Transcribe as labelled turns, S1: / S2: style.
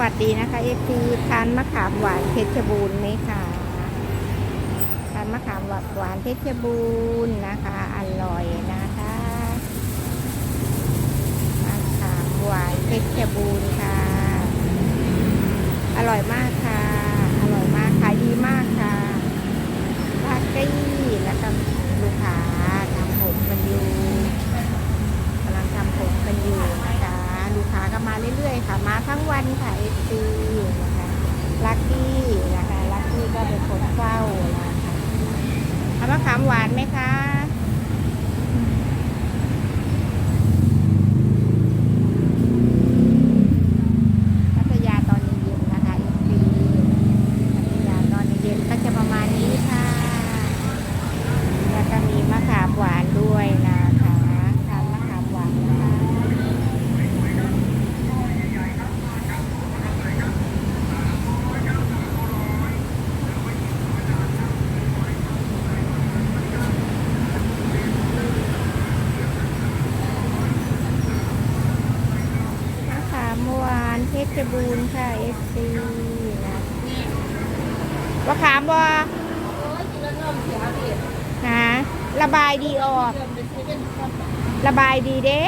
S1: วัสดีนะคะเอฟซีทานมะขามหวานเพชรบูรณ์ไหมคะทานมะขามหวานหวานเพชรบูรณ์นะคะ อร่อยนะคะมะขามหวานเพชรบูรณ์ค่ะ อร่อยมากค่ะ อร่อยมากขายดีมากค่ะลากกี้แล้วก็ลูกค้าทำผมกันอยู่กำลังทำผมกันอยู่นะคะ ลูกค้าก็ มาเรื่อยๆค่ะ มาทั้งวันค่ะเอซีนะคะลักกี้นะคะลักกี้ก็เป็นคนเฝ้านะคะทำมะขามหวานไหมคะพัทยาตอนเย็นๆนะคะเอซีพัทยาตอนเย็นๆก็จะประมาณนี้ค่ะ แล้วก็มีมะขามหวานด้วยนะคะทานมะขามหวานนะคะ มะขามหวานเพ ชรบูรณ์ค่ะเอสซีนะว่าขามบัวนะระบายดีออก ระบายดีเด้